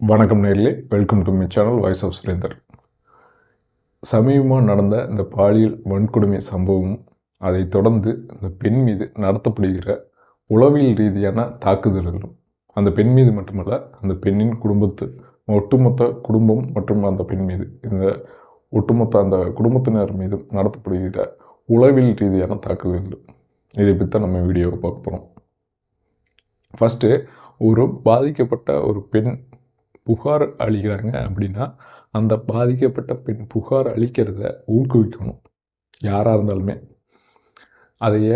வணக்கம் நேர்களே. Welcome to my channel voice of Surender சமீபமாக நடந்த இந்த பாலியல் வன்கொடுமை சம்பவம் அதைத் தொடர்ந்து இந்த பெண் மீது நடத்தப்படுகிற உளவியல் ரீதியான தாக்குதல்களும் அந்த பெண் மீது மட்டுமல்ல அந்த பெண்ணின் குடும்பத்து ஒட்டுமொத்த குடும்பம் மற்றும் அந்த பெண் மீது இந்த ஒட்டுமொத்த அந்த குடும்பத்தினர் மீதும் நடத்தப்படுகிற உளவியல் ரீதியான தாக்குதல்கள் இதை பற்றி தான் நம்ம வீடியோவை பார்க்க போகிறோம் ஃபஸ்ட்டு ஒரு பாதிக்கப்பட்ட ஒரு பெண் புகார் அளிக்கிறாங்க அப்படின்னா அந்த பாதிக்கப்பட்ட பெண் புகார் அளிக்கிறத ஊக்குவிக்கணும். யாராக இருந்தாலுமே. அதைய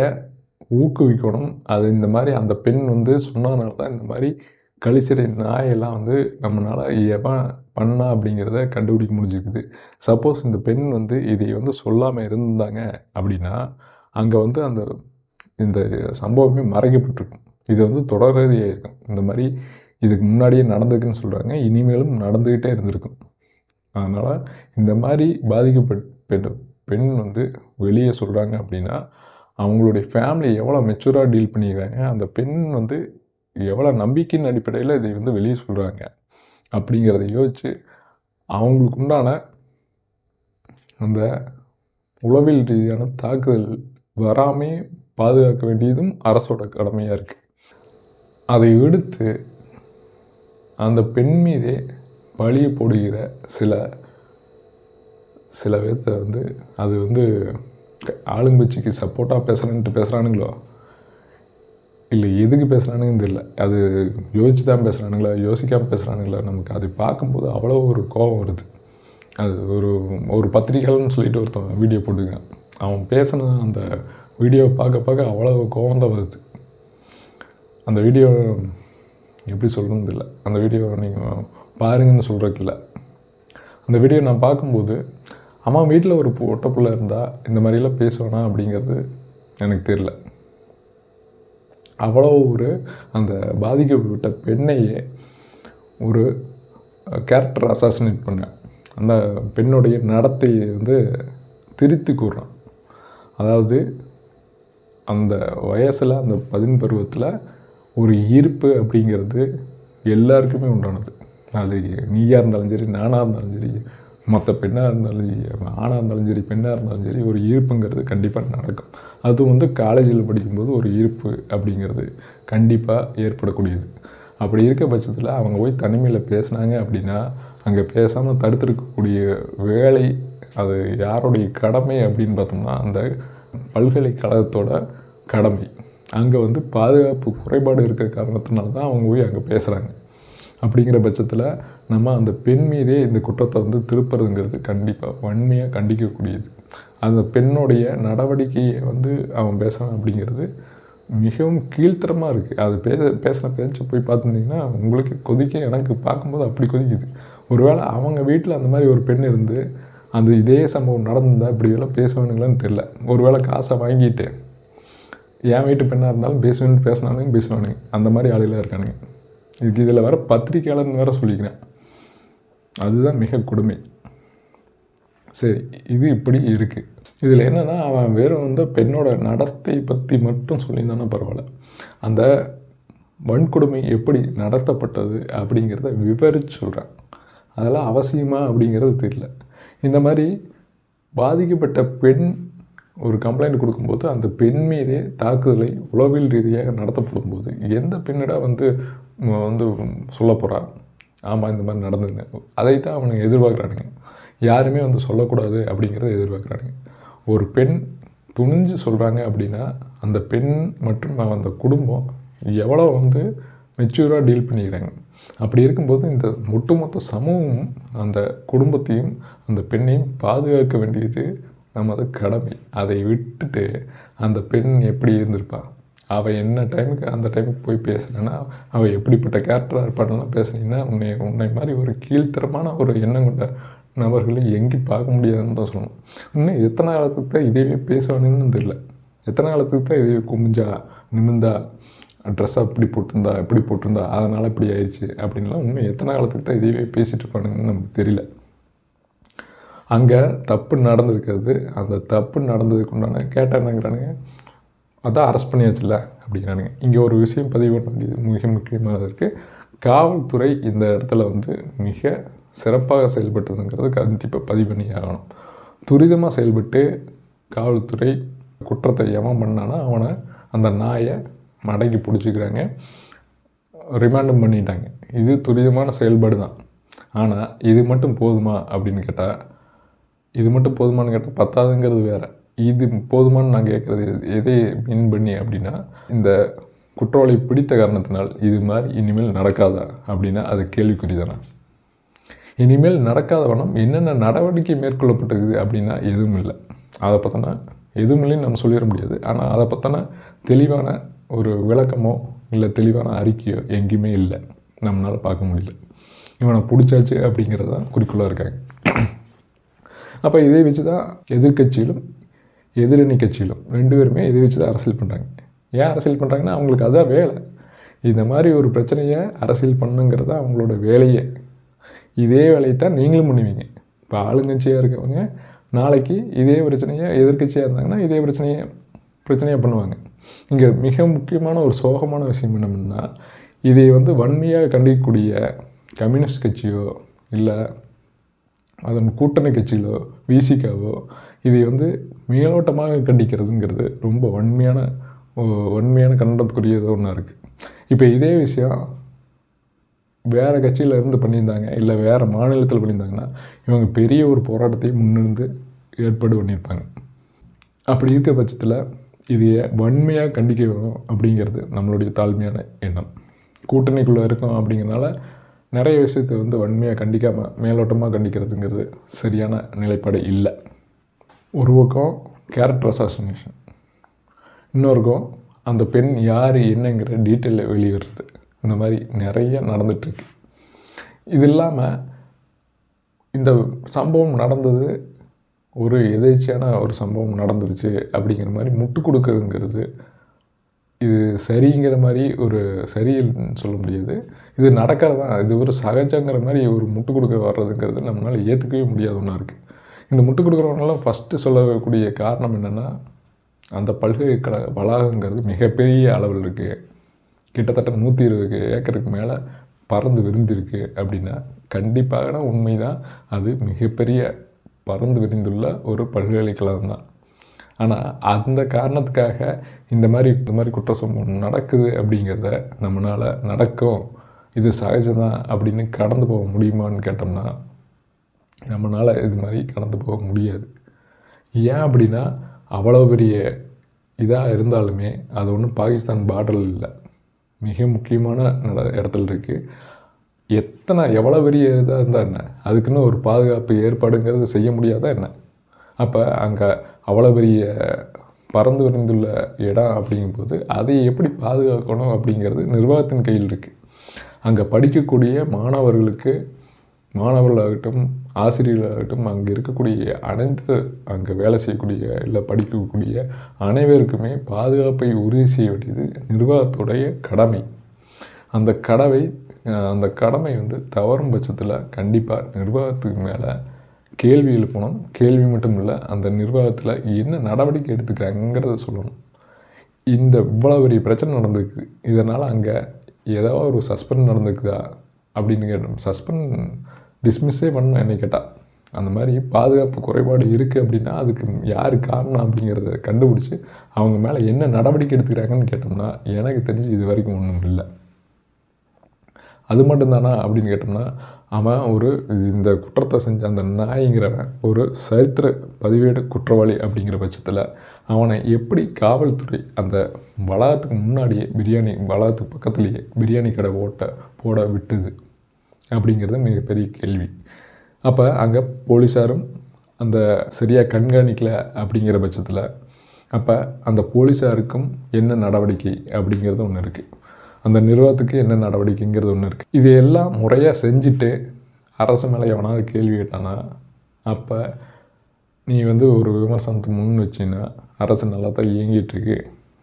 ஊக்குவிக்கணும். அது இந்த மாதிரி அந்த பெண் வந்து சொன்னதுனால தான் இந்த மாதிரி கழிச்சிறை நாயெல்லாம் வந்து நம்மளால் எவன் பண்ணா அப்படிங்கிறத கண்டுபிடிக்க முடிஞ்சிருக்குது. சப்போஸ் இந்த பெண் வந்து இதை வந்து சொல்லாமல் இருந்தாங்க அப்படின்னா அங்கே வந்து அந்த இந்த சம்பவமே மறைக்கப்பட்டிருக்கும். இது வந்து தொடரதியாக இருக்கும். இந்த மாதிரி இதுக்கு முன்னாடியே நடந்திருக்குன்னு சொல்கிறாங்க இனிமேலும் நடந்துக்கிட்டே இருந்திருக்கும். அதனால் இந்த மாதிரி பாதிக்கப்பட்ட பெண் வந்து வெளியே சொல்கிறாங்க அப்படின்னா அவங்களுடைய ஃபேமிலி எவ்வளோ மெச்சூராக டீல் பண்ணிக்கிறாங்க அந்த பெண் வந்து எவ்வளோ நம்பிக்கையின் அடிப்படையில் இதை வந்து வெளியே சொல்கிறாங்க அப்படிங்கிறத யோசித்து அவங்களுக்கு உண்டான அந்த உளவில் ரீதியான தாக்குதல் வராமே பாதுகாக்க வேண்டியதும் அரசோட கடமையாக இருக்குது அதை விடுத்து அந்த பெண் மீதே பழியை போடுகிற சில சில பேர்த்த வந்து அது வந்து ஆளுங்கட்சிக்கு சப்போர்ட்டாக பேசுகிறேன்ட்டு பேசுகிறானுங்களோ இல்லை எதுக்கு பேசுகிறானுங்கன்னு தெரியல. அது யோசிச்சு தான் பேசுகிறானுங்களா யோசிக்காமல் பேசுகிறானுங்களா நமக்கு அது பார்க்கும்போது அவ்வளோ ஒரு கோபம் வருது. அது ஒரு ஒரு பத்திரிக்கையாளர்னு சொல்லிட்டு ஒருத்தன் வீடியோ போட்டுக்கிறான் அவன் பேசின அந்த வீடியோவை பார்க்க பார்க்க அவ்வளோ கோபம் தான் வருது. அந்த வீடியோ எப்படி சொல்கிறது இல்லை அந்த வீடியோவை நீங்கள் பாருங்கன்னு சொல்கிறதுக்கு இல்லை. அந்த வீடியோ நான் பார்க்கும்போது அம்மா வீட்டில் ஒரு ஒட்டப்புள்ள பிள்ளை இருந்தால் இந்த மாதிரிலாம் பேசுவேனா அப்படிங்கிறது எனக்கு தெரியல. அவ்வளோ ஒரு அந்த பாதிக்கப்பட்ட பெண்ணையே ஒரு கேரக்டர் அசாசினேட் பண்ணேன். அந்த பெண்ணுடைய நடத்தையை வந்து திருத்தி கூறுறான். அதாவது அந்த வயசில் அந்த பதின் பருவத்தில் ஒரு ஈர்ப்பு அப்படிங்கிறது எல்லாருக்குமே உண்டானது. அது நீயாக இருந்தாலும் சரி நானாக இருந்தாலும் சரி மற்ற பெண்ணாக இருந்தாலும் சரி ஆணாக இருந்தாலும் சரி பெண்ணாக இருந்தாலும் சரி ஒரு ஈர்ப்புங்கிறது கண்டிப்பாக நடக்கும். அது வந்து காலேஜில் படிக்கும்போது ஒரு ஈர்ப்பு அப்படிங்கிறது கண்டிப்பாக ஏற்படக்கூடியது. அப்படி இருக்க பட்சத்தில் அவங்க போய் தனிமையில் பேசுனாங்க அப்படின்னா அங்கே பேசாமல் தடுத்திருக்கக்கூடிய வேலை அது யாருடைய கடமை அப்படின்னு பார்த்தோம்னா அந்த பல்கலைக்கழகத்தோட கடமை. அங்கே வந்து பாதுகாப்பு குறைபாடு இருக்கிற காரணத்தினால தான் அவங்க போய் அங்கே பேசுகிறாங்க அப்படிங்கிற பட்சத்தில் நம்ம அந்த பெண் மீதே இந்த குற்றத்தை வந்து திருப்புறதுங்கிறது கண்டிப்பாக வன்மையாக கண்டிக்கக்கூடியது. அந்த பெண்ணுடைய நடவடிக்கையை வந்து அவன் பேசுகிறான் அப்படிங்கிறது மிகவும் கீழ்த்தரமாக இருக்குது அது பேச பேசின பேச்சை போய் பார்த்துருந்தீங்கன்னா உங்களுக்கு கொதிக்க எனக்கு பார்க்கும்போது அப்படி கொதிக்குது. ஒருவேளை அவங்க வீட்டில் அந்த மாதிரி ஒரு பெண் இருந்து அந்த இதே சம்பவம் நடந்திருந்தால் இப்படியெல்லாம் பேசுவானுங்களான்னு தெரில ஒருவேளை காசை வாங்கிட்டு என் வீட்டு பெண்ணாக இருந்தாலும் பேசுவேன்னு பேசினாலும் பேசுவானுங்க. அந்த மாதிரி ஆளுகளாக இருக்கானுங்க. இதுக்கு இதில் வேறு பத்திரிக்கையாளர்னு வேறு சொல்லிக்கிறேன். அதுதான் மிக கொடுமை. சரி இது இப்படி இருக்குது இதில் என்னென்னா அவன் வெறும் வந்து பெண்ணோட நடத்தை பற்றி மட்டும் சொல்லியிருந்தானா பரவாயில்ல. அந்த வன்கொடுமை எப்படி நடத்தப்பட்டது அப்படிங்கிறத விவரித்து சொல்கிறான் அதெல்லாம் அவசியமா அப்படிங்கிறது தெரியல. இந்த மாதிரி பாதிக்கப்பட்ட பெண் ஒரு கம்ப்ளைண்ட் கொடுக்கும்போது அந்த பெண் மீதே தாக்குதலை உளவியல் ரீதியாக நடத்தப்படும் போது எந்த பெண்ணிடா வந்து வந்து சொல்ல போகிறா ஆமாம் இந்த மாதிரி நடந்ததுங்க அதை தான் அவனுங்க எதிர்பார்க்குறானுங்க. யாருமே வந்து சொல்லக்கூடாது அப்படிங்கிறத எதிர்பார்க்குறானுங்க. ஒரு பெண் துணிஞ்சு சொல்கிறாங்க அப்படின்னா அந்த பெண் மற்றும் அந்த குடும்பம் எவ்வளோ வந்து மெச்சூராக டீல் பண்ணிக்கிறாங்க. அப்படி இருக்கும்போது இந்த ஒட்டுமொத்த சமூகம் அந்த குடும்பத்தையும் அந்த பெண்ணையும் பாதுகாக்க வேண்டியது நமது கடமை. அதை விட்டுட்டு அந்த பெண் எப்படி இருந்திருப்பாள் அவள் என்ன டைமுக்கு அந்த டைமுக்கு போய் பேசுனேன்னா அவள் எப்படிப்பட்ட கேரக்டராக இருப்பாடெல்லாம் பேசுனீங்கன்னா உன்னை உன்னை மாதிரி ஒரு கீழ்த்தரமான ஒரு எண்ணம் கொண்ட நபர்களை எங்கேயும் பார்க்க முடியாதுன்னு தான் சொல்லணும். இன்னும் எத்தனை காலத்துக்கு தான் இதையே பேசுவானுன்னு தெரியல. எத்தனை காலத்துக்கு தான் இதையே குமிஞ்சா நிமிந்தா ட்ரெஸ்ஸாக இப்படி போட்டிருந்தா இப்படி போட்டிருந்தா அதனால் இப்படி ஆயிடுச்சு அப்படின்லாம் இன்னும் எத்தனை காலத்துக்கு தான் இதையே பேசிகிட்டு இருப்பானுங்கன்னு நமக்கு தெரியல. அங்கே தப்பு நடந்திருக்கிறது அந்த தப்பு நடந்ததுக்கு உண்டான கேட்டால் என்னங்கிறானுங்க அதான் அரெஸ்ட் பண்ணியாச்சுல்ல அப்படிங்கிறானுங்க. இங்கே ஒரு விஷயம் பதிவு பண்ண வேண்டியது மிக முக்கியமானது இருக்குது காவல்துறை இந்த இடத்துல வந்து மிக சிறப்பாக செயல்பட்டதுங்கிறது கண்டிப்பாக பதிவு பண்ணி ஆகணும். துரிதமாக செயல்பட்டு காவல்துறை குற்றத்தை எவன் பண்ணானா அவனை அந்த நாயை மடக்கி பிடிச்சிக்கிறாங்க. ரிமாண்டும் பண்ணிட்டாங்க. இது துரிதமான செயல்பாடு தான் ஆனால் இது மட்டும் போதுமா அப்படின்னு கேட்டால் இது மட்டும் போதுமான்னு கேட்டால் பத்தாதுங்கிறது வேறு. இது போதுமான்னு நான் கேட்குறது எதை மீன் பண்ணி அப்படின்னா இந்த குற்றவாளி பிடித்த காரணத்தினால் இது மாதிரி இனிமேல் நடக்காதா அப்படின்னா அது கேள்விக்குறி தானே இனிமேல் நடக்காத வண்ணம் என்னென்ன நடவடிக்கை மேற்கொள்ளப்பட்டிருக்குது அப்படின்னா எதுவும் இல்லை. அதை பற்றின எதுவும் இல்லைன்னு நம்ம சொல்லிட முடியாது. ஆனால் அதை பற்றின தெளிவான ஒரு விளக்கமோ இல்லை தெளிவான அறிக்கையோ எங்கேயுமே இல்லை. நம்மளால் பார்க்க முடியல. இவனை பிடிச்சாச்சு அப்படிங்கிறது தான் குறிக்கோளாக இருக்காங்க. அப்போ இதை வச்சு தான் எதிர்க்கட்சியிலும் எதிரணி கட்சியிலும் ரெண்டு பேருமே இதை வச்சு தான் அரசியல் பண்ணுறாங்க ஏன் அரசியல் பண்ணுறாங்கன்னா அவங்களுக்கு அதான் வேலை. இந்த மாதிரி ஒரு பிரச்சனையை அரசியல் பண்ணுங்கிறது அவங்களோட வேலையே. இதே வேலையை தான் நீங்களும் பண்ணுவீங்க. இப்போ ஆளுங்கட்சியாக இருக்கவங்க நாளைக்கு இதே பிரச்சனையை எதிர்க்கட்சியாக இருந்தாங்கன்னா இதே பிரச்சனையை பிரச்சனையாக பண்ணுவாங்க. இங்கே மிக முக்கியமான ஒரு சோகமான விஷயம் என்னென்னா இதை வந்து வன்மையாக கண்டிக்கக்கூடிய கம்யூனிஸ்ட் கட்சியோ இல்லை அதன் கூட்டணி கட்சிகளோ விசிகாவோ இதை வந்து மேலோட்டமாக கண்டிக்கிறதுங்கிறது ரொம்ப வன்மையான வன்மையான கண்டனத்துக்குரியது ஒன்றா இருக்குது இப்போ இதே விஷயம் வேறு கட்சியில் இருந்து பண்ணியிருந்தாங்க இல்லை வேறு மாநிலத்தில் பண்ணியிருந்தாங்கன்னா இவங்க பெரிய ஒரு போராட்டத்தை முன்னிருந்து ஏற்பாடு பண்ணியிருப்பாங்க. அப்படி இருக்கிற பட்சத்தில் இதையே வன்மையாக கண்டிக்க வேணும் அப்படிங்கிறது நம்மளுடைய தாழ்மையான எண்ணம். கூட்டணிக்குள்ளே இருக்கோம் அப்படிங்கிறனால நிறைய விஷயத்தை வந்து வன்மையாக கண்டிக்காமல் மேலோட்டமாக கண்டிக்கிறதுங்கிறது சரியான நிலைப்பாடு இல்லை. ஒரு பக்கம் கேரக்டர் அசாசினேஷன் இன்னொருக்கும் அந்த பெண் யார் என்னங்கிற டீட்டெயிலில் வெளியிடுறது. இந்த மாதிரி நிறைய நடந்துட்டுருக்கு. இது இல்லாமல் இந்த சம்பவம் நடந்தது ஒரு எதேச்சியான ஒரு சம்பவம் நடந்துருச்சு அப்படிங்கிற மாதிரி முட்டு கொடுக்குறதுங்கிறது இது சரிங்கிற மாதிரி ஒரு சரியில்லைன்னு சொல்ல முடியாது. இது நடக்கிறதா? இது ஒரு சகஜங்கிற மாதிரி ஒரு முட்டு கொடுக்க வர்றதுங்கிறது நம்மளால் ஏற்றுக்கவே முடியாத ஒன்றா இருக்குது இந்த முட்டு கொடுக்குறவங்களாம் ஃபஸ்ட்டு சொல்லக்கூடிய காரணம் என்னென்னா அந்த பல்கலைக்கழக வளாகங்கிறது மிகப்பெரிய அளவில் இருக்குது கிட்டத்தட்ட நூற்றி இருபது ஏக்கருக்கு மேலே பறந்து விரிந்திருக்கு அப்படின்னா கண்டிப்பாக உண்மைதான். அது மிகப்பெரிய பறந்து விரிந்துள்ள ஒரு பல்கலைக்கழகம் தான். ஆனால் அந்த காரணத்துக்காக இந்த மாதிரி இந்த மாதிரி குற்ற சம்பவம் நடக்குது அப்படிங்கிறத நம்மளால் நடக்கும். இது சகஜம்தான் அப்படின்னு கடந்து போக முடியுமான்னு கேட்டோம்னா நம்மளால் இது மாதிரி கடந்து போக முடியாது. ஏன் அப்படின்னா அவ்வளோ பெரிய இதாக இருந்தாலுமே அது ஒன்றும் பாகிஸ்தான் பார்டரில் இல்லை. மிக முக்கியமான இடத்துல இருக்குது எத்தனை எவ்வளோ பெரிய இதாக இருந்தால் என்ன? அதுக்குன்னு ஒரு பாதுகாப்பு ஏற்பாடுங்கிறது செய்ய முடியாதா என்ன? அப்போ அங்கே அவ்வளோ பெரிய பறந்து விரிந்துள்ள இடம் அப்படிங்கும்போது அதை எப்படி பாதுகாக்கணும் அப்படிங்கிறது நிர்வாகத்தின் கையில் இருக்குது அங்கே படிக்கக்கூடிய மாணவர்களுக்கு மாணவர்களாகட்டும் ஆசிரியர்களாகட்டும் அங்கே இருக்கக்கூடிய அனைத்து அங்கே வேலை செய்யக்கூடிய இல்லை படிக்கக்கூடிய அனைவருக்குமே பாதுகாப்பை உறுதி செய்ய வேண்டியது நிர்வாகத்துடைய கடமை. அந்த கடவை அந்த கடமை வந்து தவறும் பட்சத்தில் கண்டிப்பாக நிர்வாகத்துக்கு மேலே கேள்வி எழுப்பணும். கேள்வி மட்டும் இல்லை அந்த நிர்வாகத்தில் என்ன நடவடிக்கை எடுத்துக்கிறாங்கிறத சொல்லணும். இந்த இவ்வளோ பெரிய பிரச்சனை நடந்திருக்கு. இதனால் அங்கே ஏதாவது ஒரு சஸ்பெண்ட் நடந்துக்குதா அப்படின்னு கேட்டோம். சஸ்பெண்ட் டிஸ்மிஸ்ஸே பண்ணணும் என்னை கேட்டால் அந்த மாதிரி பாதுகாப்பு குறைபாடு இருக்குது அப்படின்னா அதுக்கு யார் காரணம் அப்படிங்கிறத கண்டுபிடிச்சி அவங்க மேலே என்ன நடவடிக்கை எடுத்துக்கிறாங்கன்னு கேட்டோம்னா எனக்கு தெரிஞ்சு இது வரைக்கும் ஒன்றும் இல்லை. அது மட்டும்தானா அப்படின்னு கேட்டோம்னா அவன் ஒரு இந்த குற்றத்தை செஞ்ச அந்த நாய்ங்கிறவன் ஒரு சரித்திர பதிவேடு குற்றவாளி அப்படிங்கிற பட்சத்தில் அவனை எப்படி காவல்துறை அந்த வளாகத்துக்கு முன்னாடியே பிரியாணி வளாகத்துக்கு பக்கத்துலேயே பிரியாணி கடை ஓட்ட போட விட்டுது அப்படிங்கிறது மிகப்பெரிய கேள்வி. அப்போ அங்கே போலீஸாரும் அந்த சரியாக கண்காணிக்கல அப்படிங்கிற பட்சத்தில் அப்போ அந்த போலீஸாருக்கும் என்ன நடவடிக்கை அப்படிங்கிறது ஒன்று இருக்குது அந்த நிர்வாகத்துக்கு என்ன நடவடிக்கைங்கிறது ஒன்று இருக்குது இதையெல்லாம் முறையாக செஞ்சுட்டு அரசு மேலே எவனாவது கேள்வி கேட்டானா அப்போ நீ வந்து ஒரு விமர்சனத்துக்கு முன் வச்சின்னா அரசு நல்லா தான் இயங்கிட்டுருக்கு.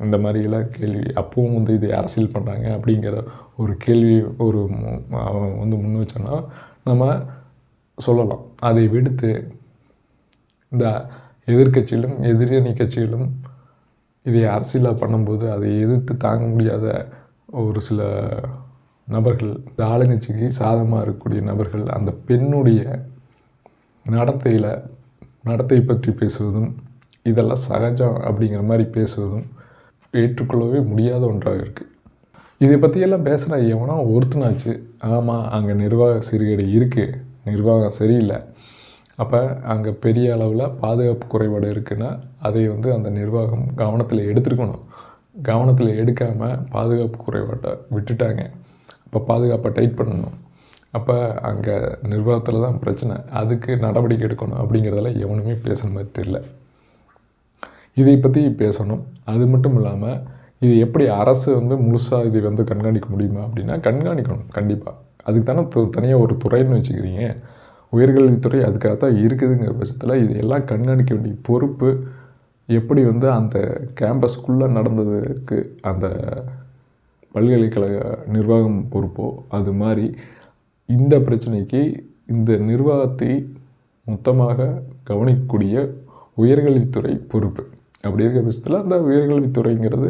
இந்த மாதிரிலாம் கேள்வி அப்பவும் வந்து இதை அரசியல் பண்ணுறாங்க அப்படிங்கிற ஒரு கேள்வி ஒரு அவன் வந்து முன் வச்சோன்னா நம்ம சொல்லலாம். அதை விடுத்து இந்த எதிர்க்கட்சியிலும் எதிரணி கட்சிகளும் இதை அரசியலாக பண்ணும்போது அதை எதிர்த்து தாங்க முடியாத ஒரு சில நபர்கள் இந்த ஆளுங்கட்சிக்கு சாதமாக இருக்கக்கூடிய நபர்கள் அந்த பெண்ணுடைய நடத்தையில் நடத்தை பற்றி பேசுவதும் இதெல்லாம் சகஜம் அப்படிங்கிற மாதிரி பேசுவதும் ஏற்றுக்கொள்ளவே முடியாத ஒன்றாக இருக்குது இதை பற்றியெல்லாம் பேசுகிற எவனா ஒருத்தனாச்சு ஆமாம் அங்கே நிர்வாக சீர்கேடு இருக்குது நிர்வாகம் சரியில்லை. அப்போ அங்கே பெரிய அளவில் பாதுகாப்பு குறைபாடு இருக்குன்னா அதை வந்து அந்த நிர்வாகம் கவனத்தில் எடுத்துருக்கணும். கவனத்தில் எடுக்காமல் பாதுகாப்பு குறைபாட்டை விட்டுட்டாங்க. அப்போ பாதுகாப்பை டைட் பண்ணணும். அப்போ அங்கே நிர்வாகத்தில் தான் பிரச்சனை. அதுக்கு நடவடிக்கை எடுக்கணும் அப்படிங்கிறதெல்லாம் எவனுமே பேசுகிற மாதிரி தெரியல. இதை பற்றி பேசணும். அது மட்டும் இல்லாமல் இது எப்படி அரசு வந்து முழுசாக இதை வந்து கண்காணிக்க முடியுமா அப்படின்னா கண்காணிக்கணும் கண்டிப்பாக அதுக்கு தானே து தனியாக ஒரு துறைன்னு வச்சுக்கிறீங்க. உயர்கல்வித்துறை அதுக்காக தான் இருக்குதுங்கிற பட்சத்தில் இது எல்லாம் கண்காணிக்க வேண்டிய பொறுப்பு எப்படி வந்து அந்த கேம்பஸ்க்குள்ளே நடந்ததுக்கு அந்த பல்கலைக்கழக நிர்வாகம் பொறுப்போ அது மாதிரி இந்த பிரச்சனைக்கு இந்த நிர்வாகத்தை மொத்தமாக கவனிக்கக்கூடிய உயர்கல்வித்துறை பொறுப்பு. அப்படி இருக்க பட்சத்தில் அந்த உயர்கல்வித்துறைங்கிறது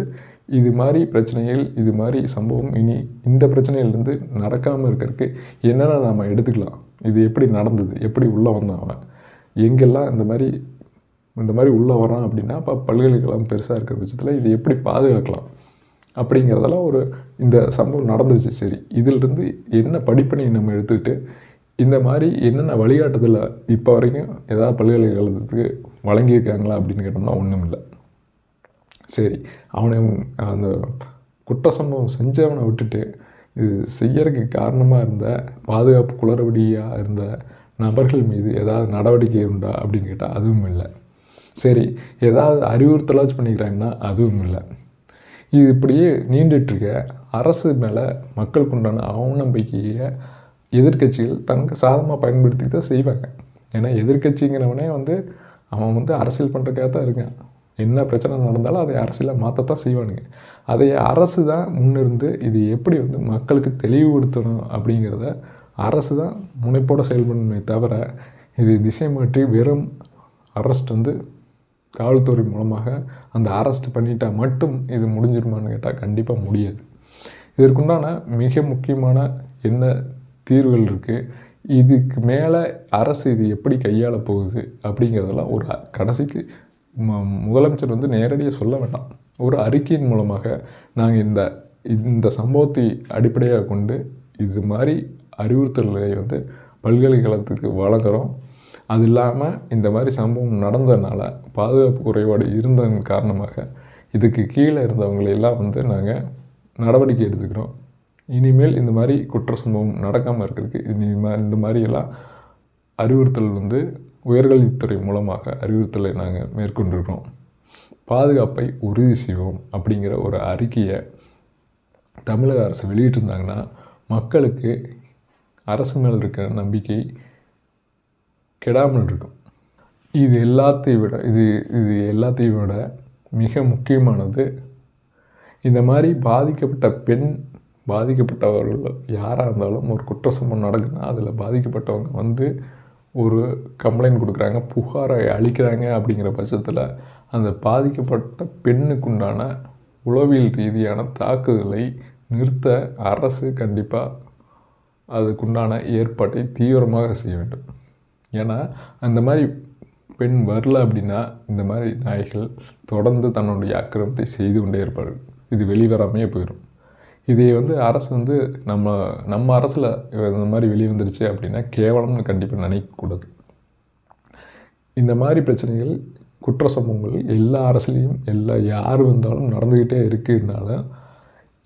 இது மாதிரி பிரச்சனைகள் இது மாதிரி சம்பவம் இனி இந்த பிரச்சனையிலேருந்து நடக்காமல் இருக்கிறதுக்கு என்னென்ன நாம் எடுத்துக்கலாம்? இது எப்படி நடந்தது? எப்படி உள்ளே வந்தான் அவன்? எங்கெல்லாம் இந்த மாதிரி இந்த மாதிரி உள்ளே வரான் அப்படின்னா இப்போ பல்கலைக்கழகம் பெருசாக இருக்கிற பட்சத்தில் இது எப்படி பாதுகாக்கலாம்? அப்படிங்கிறதெல்லாம் ஒரு இந்த சம்பவம் நடந்துச்சு. சரி இதிலிருந்து என்ன படிப்பினை நம்ம எடுத்துக்கிட்டு இந்த மாதிரி என்னென்ன வழிகாட்டுதலை இப்போ வரைக்கும் ஏதாவது பல்கலைக்கழகத்துக்கு வழங்கியிருக்காங்களா அப்படின்னு கேட்டோம்னா ஒன்றும் இல்லை சரி அவனை அந்த குற்ற சம்பவம் செஞ்சவனை விட்டுட்டு இது செய்யறதுக்கு காரணமாக இருந்த பாதுகாப்பு குளறுபடியாக இருந்த நபர்கள் மீது ஏதாவது நடவடிக்கை உண்டா அப்படின்னு கேட்டால் அதுவும் இல்லை சரி ஏதாவது அறிவுறுத்தலாச்சும் பண்ணிக்கிறாங்கன்னா அதுவும் இல்லை இது இப்படியே நீண்டுட்டுருக்க அரசு மேலே மக்களுக்கு உண்டான அவநம்பிக்கையை எதிர்கட்சிகள் தனக்கு சாதமாக பயன்படுத்தி தான் செய்வாங்க. ஏன்னா எதிர்க்கட்சிங்கிறவனே வந்து அவன் வந்து அரசியல் பண்ணுறக்காக தான் இருக்கான். என்ன பிரச்சனை நடந்தாலும் அதை அரசியலாக மாற்றத்தான் செய்வானுங்க. அதை அரசு தான் முன்னிருந்து இது எப்படி வந்து மக்களுக்கு தெளிவுபடுத்தணும் அப்படிங்கிறத அரசு தான் முனைப்போடு செயல்படணுமே தவிர இது திசை மாற்றி வெறும் அரெஸ்ட் வந்து காவல்துறை மூலமாக அந்த அரெஸ்ட் பண்ணிட்டால் மட்டும் இது முடிஞ்சிருமான்னு கேட்டால் கண்டிப்பாக முடியாது. இதற்குண்டான மிக முக்கியமான என்ன தீர்வுகள் இருக்குது இதுக்கு மேலே அரசு இது எப்படி கையாள போகுது அப்படிங்கிறதெல்லாம் ஒரு கடைசிக்கு முதலமைச்சர் வந்து நேரடியாக சொல்ல வேண்டாம். ஒரு அறிக்கையின் மூலமாக நாங்கள் இந்த இந்த சம்பவத்தை அடிப்படையாக கொண்டு இது மாதிரி அறிவுறுத்தல்களை வந்து பல்கலைக்கழகத்துக்கு வழங்குகிறோம் அது இல்லாமல் இந்த மாதிரி சம்பவம் நடந்ததுனால பாதுகாப்பு குறைபாடு இருந்ததன் காரணமாக இதுக்கு கீழே இருந்தவங்களையெல்லாம் வந்து நாங்கள் நடவடிக்கை எடுத்துக்கிறோம். இனிமேல் இந்த மாதிரி குற்ற சம்பவம் நடக்காமல் இருக்கிறதுக்கு இனிமேல் மாதிரி இந்த மாதிரியெல்லாம் அறிவுறுத்தல் வந்து உயர்கல்வித்துறை மூலமாக அறிவுறுத்தலை நாங்கள் மேற்கொண்டிருக்கிறோம். பாதுகாப்பை உறுதி செய்வோம் அப்படிங்கிற ஒரு அறிக்கையை தமிழக அரசு வெளியிட்டிருந்தாங்கன்னா மக்களுக்கு அரசு மேல் இருக்கிற நம்பிக்கை கெடாமல் இருக்கும். இது எல்லாத்தையும் விட இது இது எல்லாத்தையும் விட மிக முக்கியமானது இந்த மாதிரி பாதிக்கப்பட்ட பெண் பாதிக்கப்பட்டவர்கள் யாராக இருந்தாலும் ஒரு குற்ற சம்பவம் நடக்குதுன்னா அதில் பாதிக்கப்பட்டவங்க வந்து ஒரு கம்ப்ளைண்ட் கொடுக்குறாங்க புகாரை அளிக்கிறாங்க அப்படிங்கிற பட்சத்தில் அந்த பாதிக்கப்பட்ட பெண்ணுக்குண்டான உளவியல் ரீதியான தாக்குதலை நிறுத்த அரசு கண்டிப்பாக அதுக்குண்டான ஏற்பாட்டை தீவிரமாக செய்ய வேண்டும். ஏன்னா அந்த மாதிரி பெண் வரல அப்படின்னா இந்த மாதிரி நாய்கள் தொடர்ந்து தன்னுடைய அக்கிரமத்தை செய்து கொண்டே இருப்பார்கள். இது வெளிவராமையே போயிடும் இதை வந்து அரசு வந்து நம்ம நம்ம அரசில் இந்த மாதிரி வெளியே வந்துருச்சு அப்படின்னா கேவலம்னு கண்டிப்பாக நினைக்கக்கூடாது. இந்த மாதிரி பிரச்சனைகள் குற்ற சம்பவங்கள் எல்லா அரசுலேயும் எல்லா யார் வந்தாலும் நடந்துக்கிட்டே இருக்குனால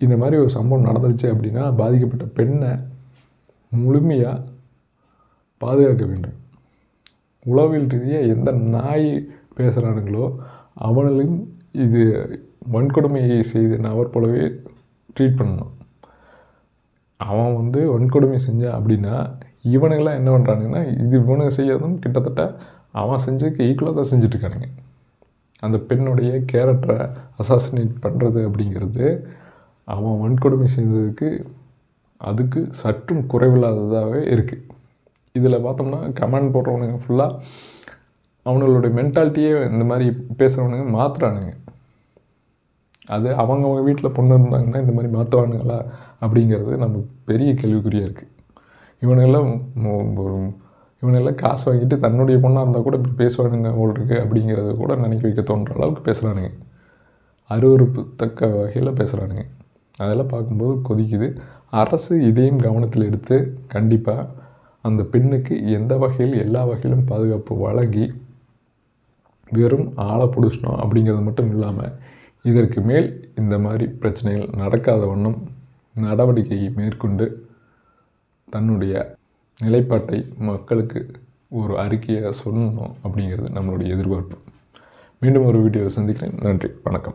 இந்த மாதிரி ஒரு சம்பவம் நடந்துருச்சு அப்படின்னா பாதிக்கப்பட்ட பெண்ணை முழுமையாக பாதுகாக்க வேண்டும். உளவியல் ரீதியாக எந்த நாய் பேசுகிறானுங்களோ அவனையும் இது வன்கொடுமையை செய்த நபர் போலவே ட்ரீட் பண்ணணும். அவன் வந்து வன்கொடுமை செஞ்சான் அப்படின்னா இவனுங்களாம் என்ன பண்ணுறானுங்கன்னா இது இவனுங்க செய்யறதும் கிட்டத்தட்ட அவன் செஞ்சதுக்கு ஈக்குவலாக தான் செஞ்சுட்ருக்கானுங்க. அந்த பெண்ணுடைய கேரக்டரை அசாசினேட் பண்ணுறது அப்படிங்கிறது அவன் வன்கொடுமை செய்ததுக்கு அதுக்கு சற்றும் குறைவில்லாததாகவே இருக்குது இதில் பார்த்தோம்னா கமெண்ட் போடுறவனுங்க ஃபுல்லாக அவனுங்களுடைய மென்டாலிட்டியே இந்த மாதிரி பேசுகிறவனுங்க மாற்றுறானுங்க அது அவங்க அவங்க வீட்டில் பொண்ணு இருந்தாங்கன்னா இந்த மாதிரி மாற்றுவானுங்களா அப்படிங்கிறது நமக்கு பெரிய கேள்விக்குறியாக இருக்குது இவனெல்லாம் ஒரு இவனெல்லாம் காசு வாங்கிட்டு தன்னுடைய பொண்ணாக இருந்தால் கூட இப்படி பேசுவானுங்க போல் இருக்குது அப்படிங்கிறத கூட நினைக்க வைக்க தோன்ற அளவுக்கு பேசுகிறானுங்க அருவருப்பு தக்க வகையில் பேசுகிறானுங்க அதெல்லாம் பார்க்கும்போது கொதிக்குது. அரசு இதையும் கவனத்தில் எடுத்து கண்டிப்பாக அந்த பெண்ணுக்கு எந்த வகையில் எல்லா வகையிலும் பாதுகாப்பு வழங்கி வெறும் ஆளை பிடிச்சினோம் அப்படிங்கிறது மட்டும் இல்லாமல் இதற்கு மேல் இந்த மாதிரி பிரச்சனைகள் நடக்காத வண்ணம் நடவடிக்கையை மேற்கொண்டு தன்னுடைய நிலைப்பாட்டை மக்களுக்கு ஒரு அறிக்கையாக சொல்லணும் அப்படிங்கிறது நம்மளுடைய எதிர்பார்ப்பு. மீண்டும் ஒரு வீடியோவை சந்திக்கிறேன். நன்றி. வணக்கம்.